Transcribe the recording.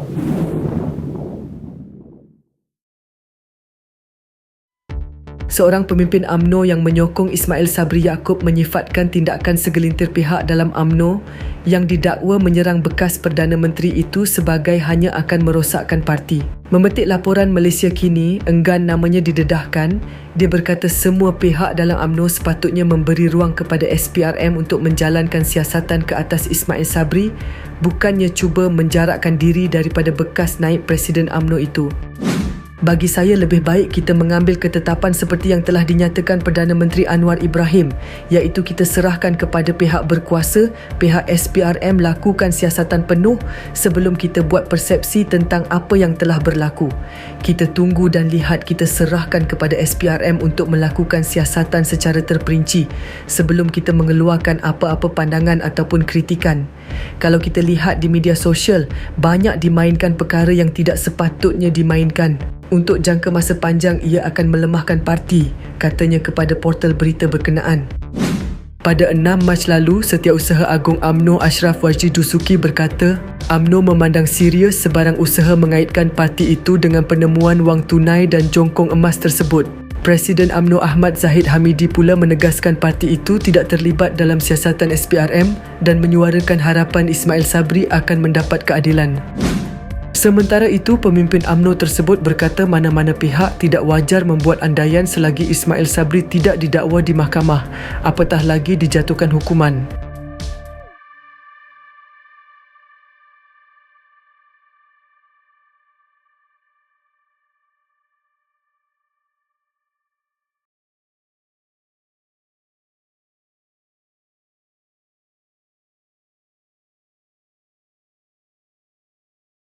ハハハハ! Seorang pemimpin AMNO yang menyokong Ismail Sabri Yaakob menyifatkan tindakan segelintir pihak dalam AMNO yang didakwa menyerang bekas Perdana Menteri itu sebagai hanya akan merosakkan parti. Memetik laporan Malaysia kini, enggan namanya didedahkan, dia berkata semua pihak dalam AMNO sepatutnya memberi ruang kepada SPRM untuk menjalankan siasatan ke atas Ismail Sabri bukannya cuba menjarakkan diri daripada bekas naib Presiden AMNO itu. Bagi saya lebih baik kita mengambil ketetapan seperti yang telah dinyatakan Perdana Menteri Anwar Ibrahim iaitu kita serahkan kepada pihak berkuasa, pihak SPRM lakukan siasatan penuh sebelum kita buat persepsi tentang apa yang telah berlaku. Kita tunggu dan lihat kita serahkan kepada SPRM untuk melakukan siasatan secara terperinci sebelum kita mengeluarkan apa-apa pandangan ataupun kritikan. Kalau kita lihat di media sosial, banyak dimainkan perkara yang tidak sepatutnya dimainkan. Untuk jangka masa panjang ia akan melemahkan parti, katanya kepada portal berita berkenaan. Pada 6 Mac lalu, Setiausaha Agung AMNO Ashraf Wajid Dusuki berkata, AMNO memandang serius sebarang usaha mengaitkan parti itu dengan penemuan wang tunai dan jongkong emas tersebut. Presiden AMNO Ahmad Zahid Hamidi pula menegaskan parti itu tidak terlibat dalam siasatan SPRM dan menyuarakan harapan Ismail Sabri akan mendapat keadilan. Sementara itu, pemimpin AMNO tersebut berkata mana-mana pihak tidak wajar membuat andaian selagi Ismail Sabri tidak didakwa di mahkamah, apatah lagi dijatuhkan hukuman.